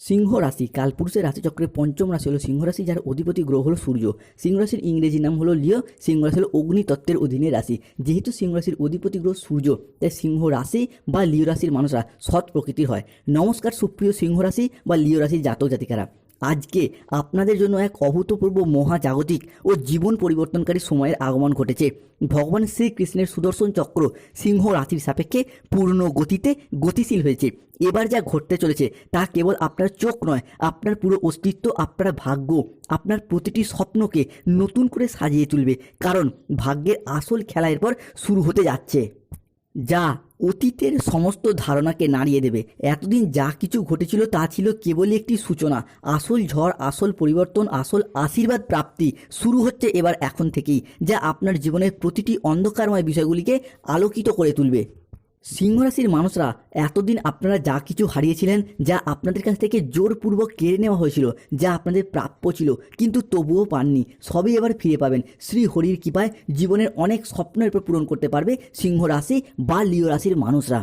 সিংহ রাশি, কালপুরুষের রাশিচক্রের পঞ্চম রাশি হলো সিংহ রাশি, যার অধিপতি গ্রহ হলো সূর্য। সিংহ রাশির ইংরেজি নাম হলো লিও, সিংহ রাশি হলো অগ্নিতত্ত্বের অধীনে রাশি। যেহেতু সিংহ রাশির অধিপতি গ্রহ সূর্য, তাই সিংহ রাশি বা লিও রাশির মানুষরা সৎ প্রকৃতির হয়। নমস্কার সুপ্রিয় সিংহ রাশি বা লিও রাশির জাতক জাতিকারা। আজকে আপনাদের জন্য এক অভূতপূর্ব মহাজাগতিক ও জীবন পরিবর্তনকারী সময়ের আগমন ঘটেছে। ভগবান শ্রীকৃষ্ণের সুদর্শন চক্র সিংহ রাশির সাপেক্ষে পূর্ণ গতিতে গতিশীল হয়েছে। এবার যা ঘটতে চলেছে তা কেবল আপনার চোখ নয়, আপনার পুরো অস্তিত্ব, আপনার ভাগ্য, আপনার প্রতিটি স্বপ্নকে নতুন করে সাজিয়ে তুলবে। কারণ ভাগ্যের আসল খেলা এরপর শুরু হতে যাচ্ছে। যা অতীতের সমস্ত ধারণাকে নাড়িয়ে দেবে। এতদিন যা কিছু ঘটেছিল তা ছিল কেবলই একটি সূচনা। আসল ঝড়, আসল পরিবর্তন, আসল আশীর্বাদ প্রাপ্তি শুরু হচ্ছে এবার এখন থেকেই, যা আপনার জীবনের প্রতিটি অন্ধকারময় বিষয়গুলিকে আলোকিত করে তুলবে। সিংহ রাশির মানুষরা এতদিন আপনারা যা কিছু হারিয়েছিলেন, যা আপনাদের কাছ থেকে জোরপূর্বক কেড়ে নেওয়া হয়েছিল, যা আপনাদের প্রাপ্য ছিল, কিন্তু তবুও পাননি। সবই এবার ফিরে পাবেন। শ্রী হরির কৃপায় জীবনের অনেক স্বপ্ন এরপর পূরণ করতে পারবে সিংহ রাশি বা লিও রাশির মানুষরা।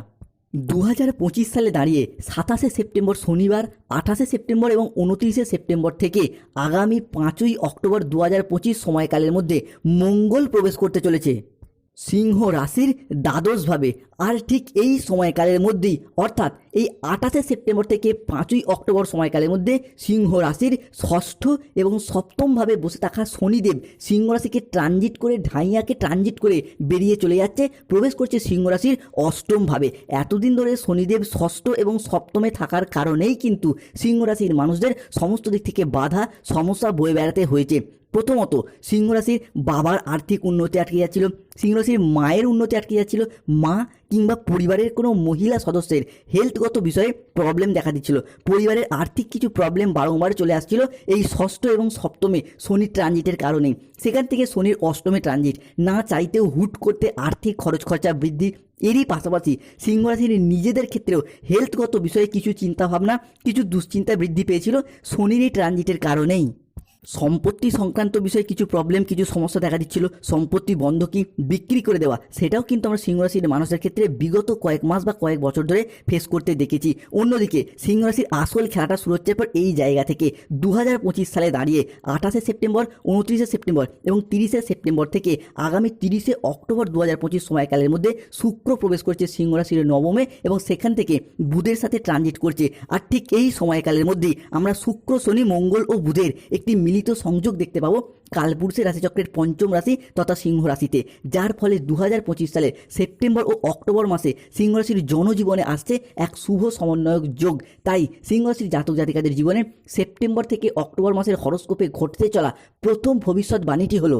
দু হাজার পঁচিশ সালে দাঁড়িয়ে সাতাশে সেপ্টেম্বর শনিবার, আঠাশে সেপ্টেম্বর এবং উনত্রিশে সেপ্টেম্বর থেকে আগামী পাঁচই অক্টোবর দু হাজার পঁচিশ সময়কালের মধ্যে মঙ্গল প্রবেশ করতে চলেছে। সিংহ রাশির দ্বাদশভাবে আর ঠিক এই সময়কালের মধ্যেই অর্থাৎ এই আঠাশে সেপ্টেম্বর থেকে পাঁচই অক্টোবর সময়কালের মধ্যে সিংহ রাশির ষষ্ঠ এবং সপ্তমভাবে বসে থাকা শনিদেব সিংহ রাশিকে ট্রানজিট করে, ঢাইয়াকে ট্রানজিট করে বেরিয়ে চলে যাচ্ছে। প্রবেশ করছে সিংহ রাশির অষ্টমভাবে। এতদিন ধরে শনিদেব ষষ্ঠ এবং সপ্তমে থাকার কারণেই কিন্তু সিংহ রাশির মানুষদের সমস্ত দিক থেকে বাধা, সমস্যা বয়ে বেড়াতে হয়েছে। প্রথমত, সিংহ রাশির বাবার আর্থিক উন্নতি আটকে যাচ্ছিল। সিংহ রাশির মায়ের উন্নতি আটকে যাচ্ছিল। মা কিংবা পরিবারের কোনো মহিলা সদস্যের হেলথগত বিষয়ে প্রবলেম দেখা দিচ্ছিল। পরিবারের আর্থিক কিছু প্রবলেম বারংবার চলে আসছিল এই ষষ্ঠ এবং সপ্তমে শনির ট্রানজিটের কারণে। সেখান থেকে শনির অষ্টমে ট্রানজিট না চাইতেও হুট করতে আর্থিক খরচ খরচা বৃদ্ধি। এরই পাশাপাশি সিংহ রাশির নিজেদের ক্ষেত্রেও হেলথগত বিষয়ে কিছু চিন্তাভাবনা, কিছু দুশ্চিন্তা বৃদ্ধি পেয়েছিল শনির এই ট্রানজিটের কারণেই। সম্পত্তি সংক্রান্ত বিষয়ে কিছু প্রবলেম কিছু সমস্যা দেখা দিচ্ছিল। সম্পত্তি বন্ধকি বিক্রি করে দেওয়া, সেটাও কিন্তু আমরা সিংহ রাশির মানুষের ক্ষেত্রে বিগত কয়েক মাস বা কয়েক বছর ধরে ফেস করতে দেখেছি। অন্যদিকে সিংহ রাশির আসল খেলাটা শুরু হচ্ছে পর এই জায়গা থেকে। দু হাজার পঁচিশ সালে দাঁড়িয়ে আঠাশে সেপ্টেম্বর, উনত্রিশে সেপ্টেম্বর এবং তিরিশে সেপ্টেম্বর থেকে আগামী তিরিশে অক্টোবর দু হাজার পঁচিশ সময়কালের মধ্যে শুক্র প্রবেশ করছে সিংহ রাশির নবমে এবং সেখান থেকে বুধের সাথে ট্রানজিট করছে। আর ঠিক এই সময়কালের মধ্যেই আমরা শুক্র, শনি, মঙ্গল ও বুধের একটি মিলিত সংযোগ দেখতে পাবো কালপুরুষের রাশিচক্রের পঞ্চম রাশি তথা সিংহ রাশিতে, যার ফলে দু হাজার পঁচিশ সালের সেপ্টেম্বর ও অক্টোবর মাসে সিংহ রাশির জনজীবনে আসছে এক শুভ সমন্বয়ক যোগ। তাই সিংহ রাশির জাতক জাতিকাদের জীবনে সেপ্টেম্বর থেকে অক্টোবর মাসের হরস্কোপে ঘটতে চলা প্রথম ভবিষ্যৎ বাণীটি হলো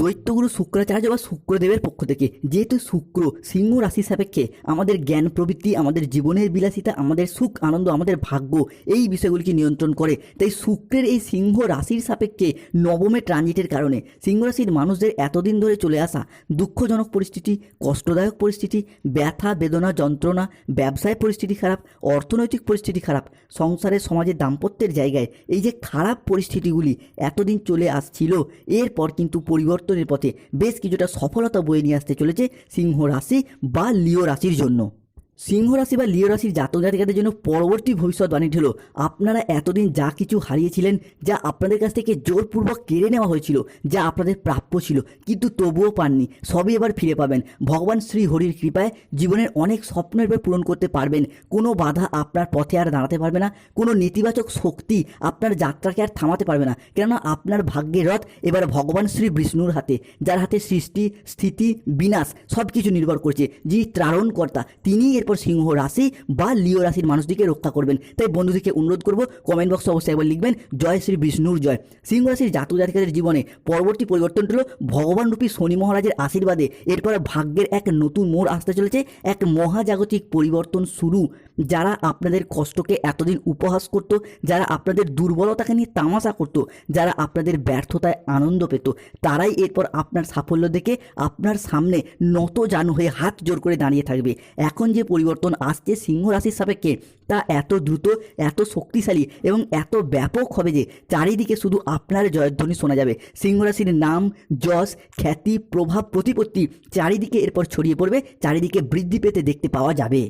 দৈত্যগুরু শুক্রাচার্য বা শুক্রদেবের পক্ষ থেকে। যেহেতু শুক্র সিংহ রাশি সাপেক্ষে আমাদের জ্ঞান প্রবৃত্তি, আমাদের জীবনের বিলাসিতা, আমাদের সুখ, আনন্দ, আমাদের ভাগ্য, এই বিষয়গুলিকে নিয়ন্ত্রণ করে। তাই শুক্রের এই সিংহ রাশির সাপেক্ষে নবমে ট্রানজিটের কারণে সিংহ রাশির মানুষদের এতদিন ধরে চলে আসা দুঃখজনক পরিস্থিতি, কষ্টদায়ক পরিস্থিতি, ব্যথা, বেদনা, যন্ত্রণা, ব্যবসায় পরিস্থিতি খারাপ, অর্থনৈতিক পরিস্থিতি খারাপ, সংসারে সমাজে দাম্পত্যের জায়গায় এই যে খারাপ পরিস্থিতিগুলি এতদিন চলে আসছিল, এরপর কিন্তু পরিবর্তনের পথে বেশ কিছুটা সফলতা বয়ে নিয়ে আসতে চলেছে সিংহ রাশি বা লিও রাশির জন্য। সিংহ রাশি বা লিও রাশির জাতক জাতিকাদের জন্য পরবর্তী ভবিষ্যৎবাণীটি হলো, আপনারা এতদিন যা কিছু হারিয়েছিলেন, যা আপনাদের কাছ থেকে জোরপূর্বক কেড়ে নেওয়া হয়েছিল, যা আপনাদের প্রাপ্য ছিল, কিন্তু তবুও পাননি। সবই এবার ফিরে পাবেন। ভগবান শ্রী হরির কৃপায় জীবনের অনেক স্বপ্ন এবার পূরণ করতে পারবেন। কোনো বাধা আপনার পথে আর দাঁড়াতে পারবে না। কোনো নেতিবাচক শক্তি আপনার যাত্রাকে আর থামাতে পারবে না। কেননা আপনার ভাগ্যের রথ এবার ভগবান শ্রী বিষ্ণুর হাতে, যার হাতে সৃষ্টি, স্থিতি, বিনাশ সব কিছু নির্ভর করছে। যিনি ত্রারণকর্তা তিনি এরপর সিংহ রাশি বা লিও রাশির মানুষদিকে রক্ষা করবেন। তাই বন্ধুদেরকে অনুরোধ করব কমেন্ট বক্সে অবশ্যই একবার লিখবেন, জয় শ্রী বিষ্ণুর জয়। সিংহ রাশির জাতক জাতিকাদের জীবনে পরবর্তী পরিবর্তন হলো ভগবান রূপী শনি মহারাজের আশীর্বাদে এরপর ভাগ্যের এক নতুন মোড় আসতে চলেছে, এক মহাজাগতিক পরিবর্তন শুরু। যারা আপনাদের কষ্টকে এতদিন উপহাস করত, যারা আপনাদের দুর্বলতাকে নিয়ে তামাশা করত, যারা আপনাদের ব্যর্থতায় আনন্দ পেত, তারাই এরপর আপনার সাফল্য দেখে আপনার সামনে নত জানু হয়ে হাত জোর করে দাঁড়িয়ে থাকবে। এখন যে পরিবর্তন আসছে সিংহ রাশির সাপেক্ষে। তা এত দ্রুত, এত শক্তিশালী এবং এত ব্যাপক হবে যে চারিদিকে শুধু আপনার জয়ধ্বনি শোনা যাবে। সিংহ রাশির নাম, যশ, খ্যাতি, প্রভাব, প্রতিপত্তি চারিদিকে এরপর ছড়িয়ে পড়বে, চারিদিকে বৃদ্ধি পেতে দেখতে পাওয়া যাবে।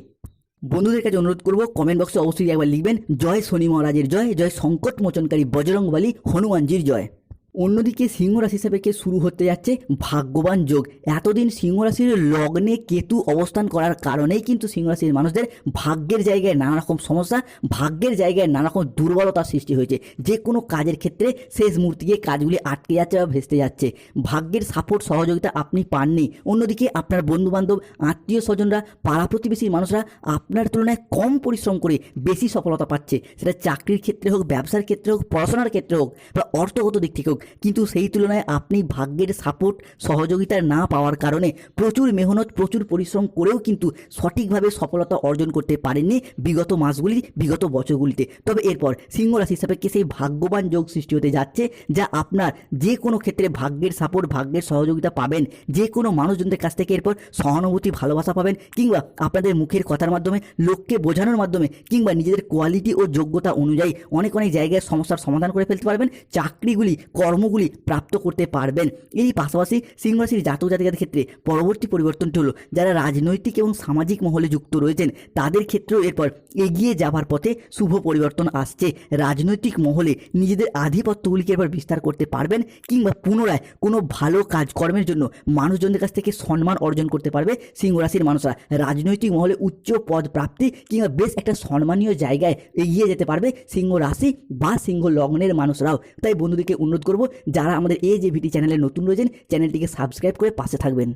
বন্ধুদের কাছে অনুরোধ করব কমেন্ট বক্সে অবশ্যই একবার লিখবেন, জয় শনি মহারাজের জয় জয় সংকট মোচনকারী বজরংবলী হনুমানজির জয়। অন্যদিকে সিংহ রাশি সাপেক্ষে শুরু হতে যাচ্ছে ভাগ্যবান যোগ। এতদিন সিংহ রাশির লগ্নে কেতু অবস্থান করার কারণেই কিন্তু সিংহ রাশির মানুষদের ভাগ্যের জায়গায় নানা রকম সমস্যা, ভাগ্যের জায়গায় নানা রকম দুর্বলতার সৃষ্টি হয়েছে। যে কোনো কাজের ক্ষেত্রে শেষ মুহূর্তে গিয়ে কাজগুলি আটকে যাচ্ছে বা ভেস্তে যাচ্ছে। ভাগ্যের সাপোর্ট সহযোগিতা আপনি পাননি। অন্যদিকে আপনার বন্ধুবান্ধব, আত্মীয় স্বজনরা, পাড়া প্রতিবেশীর মানুষরা আপনার তুলনায় কম পরিশ্রম করে বেশি সফলতা পাচ্ছে। সেটা চাকরির ক্ষেত্রে হোক, ব্যবসার ক্ষেত্রে হোক, পড়াশোনার ক্ষেত্রে হোক বা অর্থগত দিক থেকে হোক। কিন্তু সেই তুলনায় আপনি ভাগ্যের সাপোর্ট সহযোগিতা না পাওয়ার কারণে প্রচুর মেহনত, প্রচুর পরিশ্রম করেও কিন্তু সঠিকভাবে সফলতা অর্জন করতে পারেননি বিগত মাসগুলি, বিগত বছরগুলিতে। তবে এরপর সিংহ রাশি সাপেক্ষে সেই ভাগ্যবান যোগ সৃষ্টি হতে যাচ্ছে, যা আপনার যে কোনো ক্ষেত্রে ভাগ্যের সাপোর্ট ভাগ্যের সহযোগিতা পাবেন। যে কোনো মানুষজনদের কাছ থেকে এরপর সহানুভূতি, ভালোবাসা পাবেন কিংবা আপনাদের মুখের কথার মাধ্যমে, লোককে বোঝানোর মাধ্যমে কিংবা নিজেদের কোয়ালিটি ও যোগ্যতা অনুযায়ী অনেক অনেক জায়গায় সমস্যার সমাধান করে ফেলতে পারবেন। চাকরিগুলি কর্মগুলি প্রাপ্ত করতে পারবেন। এই পাশাপাশি সিংহ রাশির জাতক জাতিকাদের ক্ষেত্রে পরবর্তী পরিবর্তনটি হলো, যারা রাজনৈতিক এবং সামাজিক মহলে যুক্ত রয়েছেন, তাদের ক্ষেত্রেও এরপর এগিয়ে যাবার পথে শুভ পরিবর্তন আসছে। রাজনৈতিক মহলে নিজেদের আধিপত্যগুলিকে এবার বিস্তার করতে পারবেন কিংবা পুনরায় কোনো ভালো কাজকর্মের জন্য মানুষজনদের কাছ থেকে সম্মান অর্জন করতে পারবে সিংহ রাশির মানুষরা। রাজনৈতিক মহলে উচ্চ পদ প্রাপ্তি কিংবা বেশ একটা সম্মানীয় জায়গায় এগিয়ে যেতে পারবে সিংহ রাশি বা সিংহ লগ্নের মানুষরাও। তাই বন্ধুদেরকে অনুরোধ করব যারা আমাদের এই যে ভিটি চ্যানেলে নতুন রয়েছেন চ্যানেলটিকে সাবস্ক্রাইব করে পাশে থাকবেন।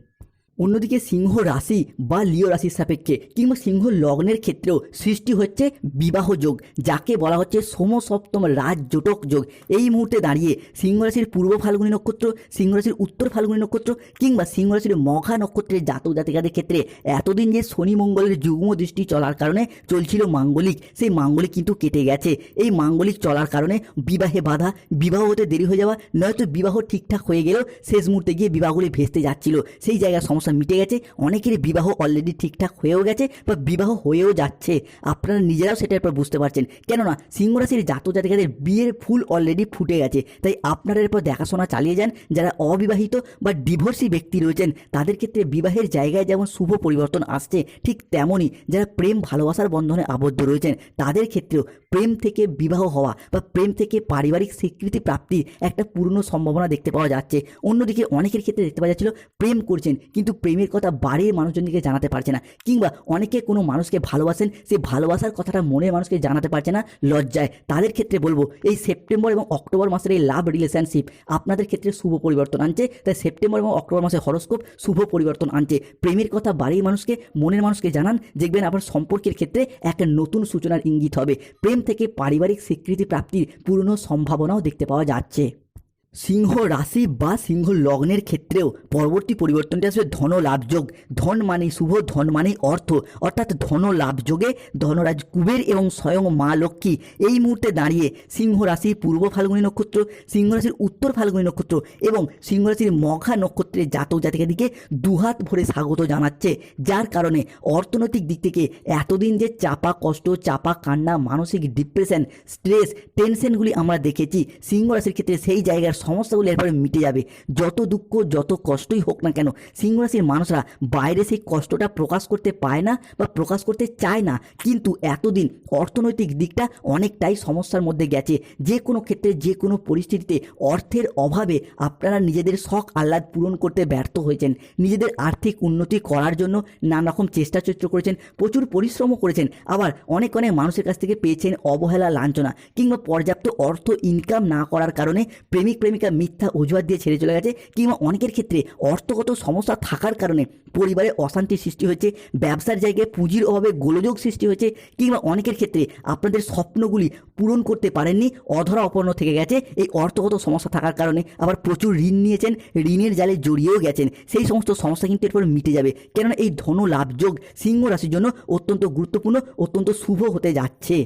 অন্যদিকে সিংহ রাশি বা লিও রাশির সাপেক্ষে কিংবা সিংহ লগ্নের ক্ষেত্রেও সৃষ্টি হচ্ছে বিবাহ যোগ, যাকে বলা হচ্ছে সমসপ্তম রাজ জোটক যোগ। এই মুহূর্তে দাঁড়িয়ে সিংহ রাশির পূর্ব ফাল্গুনী নক্ষত্র, সিংহ রাশির উত্তর ফাল্গুনী নক্ষত্র কিংবা সিংহ রাশির মঘা নক্ষত্রের জাতক জাতিকাদের ক্ষেত্রে এতদিন যে শনি মঙ্গলের যুগ্ম দৃষ্টি চলার কারণে চলছিল মাঙ্গলিক, সেই মাঙ্গলিক কিন্তু কেটে গেছে। এই মাঙ্গলিক চলার কারণে বিবাহে বাধা, বিবাহ হতে দেরি হয়ে যাওয়া, নয়তো বিবাহ ঠিকঠাক হয়ে গেলেও শেষ মুহূর্তে গিয়ে বিবাহগুলি ভেস্তে যাচ্ছিল। সেই জায়গার সমস্যা মিটে গেছে। অনেকেরই বিবাহ অলরেডি ঠিকঠাক হয়েও গেছে বা বিবাহ হয়েও যাচ্ছে। আপনারা নিজেরাও সেটা এরপর বুঝতে পারছেন। কেননা সিংহ জাত জাতক জাতিকাদের বিয়ের ফুল অলরেডি ফুটে গেছে। তাই আপনারা এরপর দেখাশোনা চালিয়ে যান যারা অবিবাহিত বা ডিভোর্সি ব্যক্তি রয়েছেন। তাদের ক্ষেত্রে বিবাহের জায়গায় যেমন শুভ পরিবর্তন আসছে, ঠিক তেমনই যারা প্রেম ভালোবাসার বন্ধনে আবদ্ধ রয়েছেন, তাদের ক্ষেত্রেও প্রেম থেকে বিবাহ হওয়া বা প্রেম থেকে পারিবারিক স্বীকৃতি প্রাপ্তির একটা পূর্ণ সম্ভাবনা দেখতে পাওয়া যাচ্ছে। অন্যদিকে অনেকের ক্ষেত্রে দেখতে পাওয়া যাচ্ছিল, প্রেম করছেন, কিন্তু প্রেমের কথা বাড়ির মানুষজনকে জানাতে পারছে না। কিংবা অনেকে কোনো মানুষকে ভালোবাসেন সেই ভালোবাসার কথাটা মনের মানুষকে জানাতে পারছে না, লজ্জায়। তাদের ক্ষেত্রে বলব, এই সেপ্টেম্বর এবং অক্টোবর মাসের এই লাভ রিলেশনশিপ আপনাদের ক্ষেত্রে শুভ পরিবর্তন আনছে। তাই সেপ্টেম্বর এবং অক্টোবর মাসের হরস্কোপ শুভ পরিবর্তন আনছে। প্রেমের কথা বাড়ির মানুষকে, মনের মানুষকে জানান। দেখবেন আপনার সম্পর্কের ক্ষেত্রে একটা নতুন সূচনার ইঙ্গিত হবে। প্রেম থেকে পারিবারিক স্বীকৃতি প্রাপ্তির পূর্ণ সম্ভাবনাও দেখতে পাওয়া যাচ্ছে। সিংহ রাশি বা সিংহ লগ্নের ক্ষেত্রেও পরবর্তী পরিবর্তনটি আসবে ধন লাভযোগ ধন মানেই শুভ, ধন মানেই অর্থ। অর্থাৎ ধন লাভযোগে ধনরাজ কুবের এবং স্বয়ং মা লক্ষ্মী এই মুহূর্তে দাঁড়িয়ে সিংহ রাশির পূর্ব ফাল্গুনী নক্ষত্র, সিংহ রাশির উত্তর ফাল্গুনী নক্ষত্র এবং সিংহ রাশির মঘা নক্ষত্রের জাতক জাতিকাদিকে দুহাত ভরে স্বাগত জানাচ্ছে, যার কারণে অর্থনৈতিক দিক থেকে এতদিন যে চাপা কষ্ট, চাপা কান্না, মানসিক ডিপ্রেশন স্ট্রেস টেনশনগুলি আমরা দেখেছি, সিংহ রাশির ক্ষেত্রে সেই জায়গার সমস্যাগুলি এরপরে মিটে যাবে। যত দুঃখ, যত কষ্টই হোক না কেন, সিংহ রাশির মানুষরা বাইরে সেই কষ্টটা প্রকাশ করতে পায় না বা প্রকাশ করতে চায় না। কিন্তু এতদিন অর্থনৈতিক দিকটা অনেকটাই সমস্যার মধ্যে গেছে। যে কোনো ক্ষেত্রে, যে কোনো পরিস্থিতিতে অর্থের অভাবে আপনারা নিজেদের শখ আহ্লাদ পূরণ করতে ব্যর্থ হয়েছেন। নিজেদের আর্থিক উন্নতি করার জন্য নানা রকম চেষ্টা চরিত্র করেছেন, প্রচুর পরিশ্রমও করেছেন, আবার অনেক অনেক মানুষের কাছ থেকে পেয়েছেন অবহেলা, লাঞ্ছনা কিংবা পর্যাপ্ত অর্থ ইনকাম না করার কারণে প্রেমিক প্রেমিকা মিথ্যা অজুহাত দিয়ে ছেড়ে চলে গেছে কিংবা অনেকের ক্ষেত্রে অর্থগত সমস্যা থাকার কারণে পরিবারে অশান্তির সৃষ্টি হয়েছে, ব্যবসার জায়গায় পুঁজির অভাবে গোলযোগ সৃষ্টি হয়েছে কিংবা অনেকের ক্ষেত্রে আপনাদের স্বপ্নগুলি পূরণ করতে পারেননি, অধরা অপর্ণ থেকে গেছে, এই অর্থগত সমস্যা থাকার কারণে আবার প্রচুর ঋণ নিয়েছেন, ঋণের জালে জড়িয়েও গেছেন, সেই সমস্ত সমস্যা কিন্তু এরপর মিটে যাবে। কেননা এই ধন লাভযোগ সিংহ রাশির জন্য অত্যন্ত গুরুত্বপূর্ণ, অত্যন্ত শুভ হতে যাচ্ছে।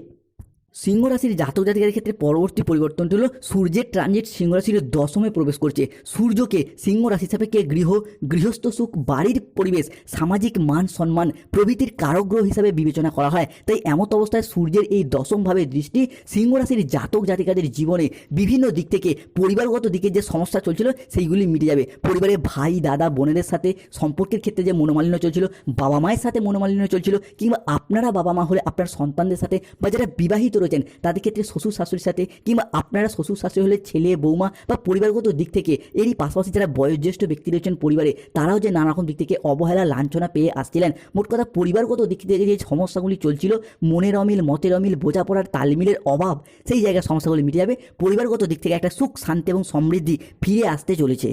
সিংহ রাশির জাতক জাতিকাদের ক্ষেত্রে পরবর্তী পরিবর্তনটি হলো সূর্যের ট্রানজিট সিংহ রাশির দশমে প্রবেশ করছে। সূর্যকে সিংহ রাশি সাপেক্ষে গৃহ, গৃহস্থ সুখ, বাড়ির পরিবেশ, সামাজিক মান সম্মান, প্রভৃতির কারগ্রহ হিসাবে বিবেচনা করা হয়। তাই এমত অবস্থায় সূর্যের এই দশমভাবে দৃষ্টি সিংহ রাশির জাতক জাতিকাদের জীবনে বিভিন্ন দিক থেকে পরিবারগত দিকে যে সমস্যা চলছিল সেইগুলি মিটে যাবে। পরিবারে ভাই, দাদা, বোনেদের সাথে সম্পর্কের ক্ষেত্রে যে মনোমালিন্য চলছিল বাবা মায়ের সাথে মনোমালিন্য চলছিল, কিংবা আপনারা বাবা মা হলে আপনার সন্তানদের সাথে বা যারা বিবাহিত রয়েছেন, তাদের ক্ষেত্রে শ্বশুর শাশুড়ির সাথে কিংবা আপনারা শ্বশুর শাশুড়ি হলে ছেলে, বৌমা বা পরিবারগত দিক থেকে এরই পাশাপাশি যারা বয়োজ্যেষ্ঠ ব্যক্তি রয়েছেন পরিবারে, তারাও যে নানা রকম দিক থেকে অবহেলা, লাঞ্ছনা পেয়ে আসছিলেন। মোট কথা পরিবারগত দিক থেকে যে সমস্যাগুলি চলছিল, মনের অমিল, মতের অমিল, বোঝাপড়ার তালমিলের অভাব, সেই জায়গায় সমস্যাগুলি মিটে যাবে। পরিবারগত দিক থেকে একটা সুখ, শান্তি এবং সমৃদ্ধি ফিরে আসতে চলেছে।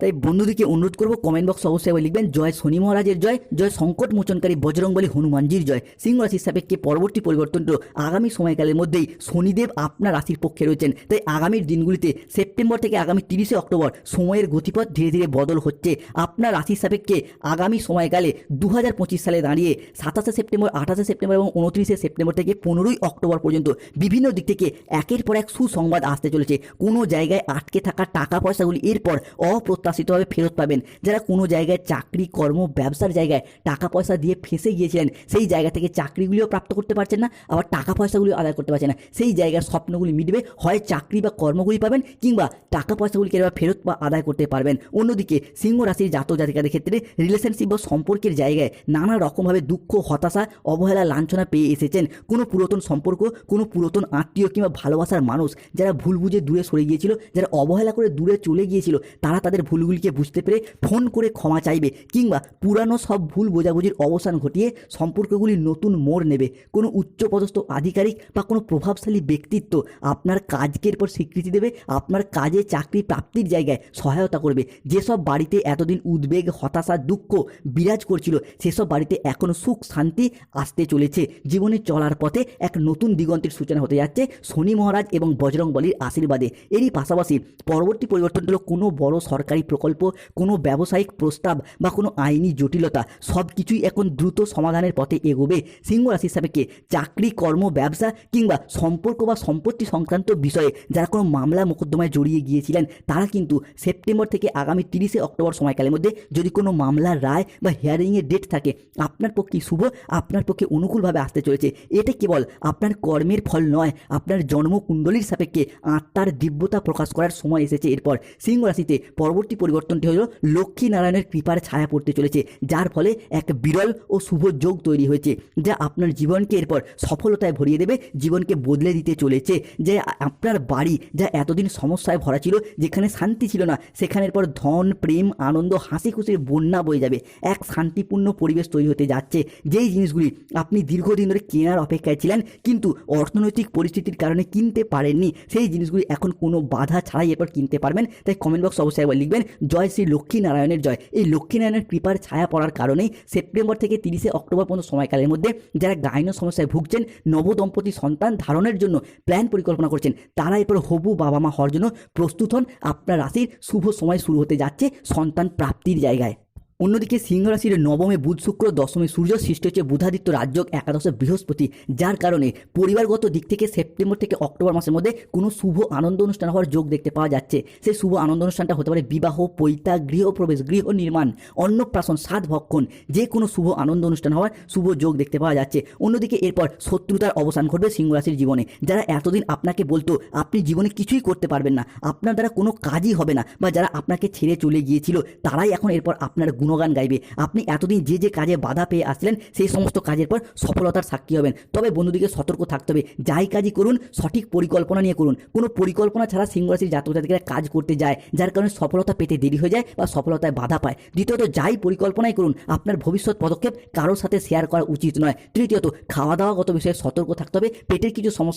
তাই বন্ধুদেরকে অনুরোধ করব কমেন্ট বক্স অবশ্যই লিখবেন, জয় শনি মহারাজের জয় জয় সংকট মোচনকারী বজরংবলী হনুমানজির জয়। সিংহ রাশির সাপেক্ষে পরবর্তী পরিবর্তনটা আগামী সময়কালের মধ্যেই শনিদেব আপনার রাশির পক্ষে রয়েছেন। তাই আগামীর দিনগুলিতে সেপ্টেম্বর থেকে আগামী তিরিশে অক্টোবর সময়ের গতিপথ ধীরে ধীরে বদল হচ্ছে। আপনার রাশির সাপেক্ষে আগামী সময়কালে দু হাজার পঁচিশ সালে দাঁড়িয়ে সাতাশে সেপ্টেম্বর, আঠাশে সেপ্টেম্বর এবং উনত্রিশে সেপ্টেম্বর থেকে পনেরোই অক্টোবর পর্যন্ত বিভিন্ন দিক থেকে একের পর এক সুসংবাদ আসতে চলেছে। কোনো জায়গায় আটকে থাকা টাকা পয়সাগুলি এরপর অপ্রত্যাশিতভাবে ফেরত পাবেন। যারা কোনো জায়গায় চাকরি, কর্ম, ব্যবসার জায়গায় টাকা পয়সা দিয়ে ফেসে গিয়েছিলেন, সেই জায়গা থেকে চাকরিগুলিও প্রাপ্ত করতে পারছেন না, আবার টাকা পয়সাগুলিও আদায় করতে পারছেন না। সেই জায়গার স্বপ্নগুলি মিটবে, হয় চাকরি বা কর্মগুলি পাবেন, কিংবা টাকা পয়সাগুলিকে এবার ফেরত বা আদায় করতে পারবেন। অন্যদিকে, সিংহ রাশির জাতক জাতিকাদের ক্ষেত্রে রিলেশনশিপ বা সম্পর্কের জায়গায় নানা রকমভাবে দুঃখ, হতাশা, অবহেলা, লাঞ্ছনা পেয়ে এসেছেন। কোনো পুরাতন সম্পর্ক, কোনো পুরাতন আত্মীয় কিংবা ভালোবাসার মানুষ, যারা ভুল বুঝে দূরে সরে গিয়েছিল, যারা অবহেলা করে দূরে চলে গিয়েছিল, তারা তাদের ভুলগুলিকে বুঝতে পেরে ফোন করে ক্ষমা চাইবে কিংবা পুরানো সব ভুল বোঝাবুঝির অবসান ঘটিয়ে সম্পর্কগুলি নতুন মোড় নেবে। কোনো উচ্চপদস্থ আধিকারিক বা কোনো প্রভাবশালী ব্যক্তিত্ব আপনার কাজকের পর স্বীকৃতি দেবে, আপনার কাজে চাকরি প্রাপ্তির জায়গায় সহায়তা করবে। যেসব বাড়িতে এতদিন উদ্বেগ, হতাশা, দুঃখ বিরাজ করছিল, সেসব বাড়িতে এখন সুখ, শান্তি আসতে চলেছে। জীবনে চলার পথে এক নতুন দিগন্তের সূচনা হতে যাচ্ছে শনি মহারাজ এবং বজরং বলির আশীর্বাদে। এরই পাশাপাশি পরবর্তী পরিবর্তন হলো কোনো বড় সরকারি প্রকল্প, কোনো ব্যবসায়িক প্রস্তাব বা কোনো আইনি জটিলতা সব কিছুই এখন দ্রুত সমাধানের পথে এগোবে। সিংহ রাশির সাপেক্ষে চাকরি, কর্ম, ব্যবসা কিংবা সম্পর্ক বা সম্পত্তি সংক্রান্ত বিষয়ে যারা কোনো মামলা মোকদ্দমায় জড়িয়ে গিয়েছিলেন, তারা কিন্তু সেপ্টেম্বর থেকে আগামী তিরিশে অক্টোবর সময়কালের মধ্যে যদি কোনো মামলার রায় বা হিয়ারিংয়ের ডেট থাকে, আপনার পক্ষে শুভ? আপনার পক্ষে অনুকূলভাবে আসতে চলেছে। এটা কেবল আপনার কর্মের ফল নয়, আপনার জন্মকুণ্ডলীর সাপেক্ষে আত্মার দিব্যতা প্রকাশ করার সময় এসেছে। এরপর সিংহ রাশিতে পরবর্তী পরিবর্তনটি হলো লক্ষ্মী নারায়ণের কৃপার ছায়া পড়তে চলেছে, যার ফলে এক বিরল ও শুভ যোগ তৈরি হয়েছে, যা আপনার জীবনকে এরপর সফলতায় ভরিয়ে দেবে, জীবনকে বদলে দিতে চলেছে। যে আপনার বাড়ি যা এতদিন সমস্যায় ভরা ছিল, যেখানে শান্তি ছিল না সেখানের পর ধন, প্রেম, আনন্দ হাসি খুশির বন্যা বয়ে যাবে। এক শান্তিপূর্ণ পরিবেশ তৈরি হতে যাচ্ছে। যেই জিনিসগুলি আপনি দীর্ঘদিন ধরে কেনার অপেক্ষায় ছিলেন, কিন্তু অর্থনৈতিক পরিস্থিতির কারণে কিনতে পারেননি, সেই জিনিসগুলি এখন কোনো বাধা ছাড়াই এরপর কিনতে পারবেন। তাই কমেন্ট বক্স অবশ্যই একবার লিখবেন। জয় শ্রী লক্ষ্মী নারায়ণের জয়। এই লক্ষ্মী নারায়ণের কৃপার ছায়া পড়ার কারণেই সেপ্টেম্বর থেকে তিরিশে অক্টোবর পর্যন্ত সময়কালের মধ্যে যারা গায়ন সমস্যায় ভুগছেন নবদম্পতি সন্তান ধারণের জন্য প্ল্যান পরিকল্পনা করছেন, তারা এরপর হবু বাবা মা হওয়ার জন্য প্রস্তুত হন। আপনার রাশির শুভ সময় শুরু হতে যাচ্ছে সন্তান প্রাপ্তির জায়গায়। অন্যদিকে সিংহ রাশির নবমে বুধ শুক্র, দশমে সূর্য সৃষ্টি হচ্ছে বুধাদিত্য রাজ্যক একাদশে বৃহস্পতি, যার কারণে পরিবারগত দিক থেকে সেপ্টেম্বর থেকে অক্টোবর মাসের মধ্যে কোনো শুভ আনন্দ অনুষ্ঠান হওয়ার যোগ দেখতে পাওয়া যাচ্ছে। সেই শুভ আনন্দ অনুষ্ঠানটা হতে পারে বিবাহ পৈতা গৃহপ্রবেশ, গৃহ নির্মাণ, অন্নপ্রাশন সাত ভক্ষণ যে কোনো শুভ আনন্দ অনুষ্ঠান হওয়ার শুভ যোগ দেখতে পাওয়া যাচ্ছে। অন্যদিকে এরপর শত্রুতার অবসান ঘটবে সিংহ রাশির জীবনে। যারা এতদিন আপনাকে বলতো, আপনি জীবনে কিছুই করতে পারবেন না, আপনার দ্বারা কোনো কাজই হবে না বা যারা আপনাকে ছেড়ে চলে গিয়েছিল, তারাই এখন এরপর আপনার গুণগান গাইবে। আপনি এতদিন যে যে কাজে বাধা পেয়ে আসছিলেন, সেই সমস্ত কাজের পর সফলতার সাক্ষী হবেন। তবে বন্ধুদিকে সতর্ক থাকতে হবে। যাই কাজই করুন, সঠিক পরিকল্পনা নিয়ে করুন। কোনো পরিকল্পনা ছাড়া সিংহ রাশির জাতক জাতিকেরা কাজ করতে যায়, যার কারণে সফলতা পেতে দেরি হয়ে যায় বা সফলতায় বাধা পায়। দ্বিতীয়ত, যাই পরিকল্পনাই করুন, আপনার ভবিষ্যৎ পদক্ষেপ কারোর সাথে শেয়ার করা উচিত নয়। তৃতীয়ত খাওয়া দাওয়াগত বিষয়ে সতর্ক থাকতে হবে। পেটের কিছু সমস্যা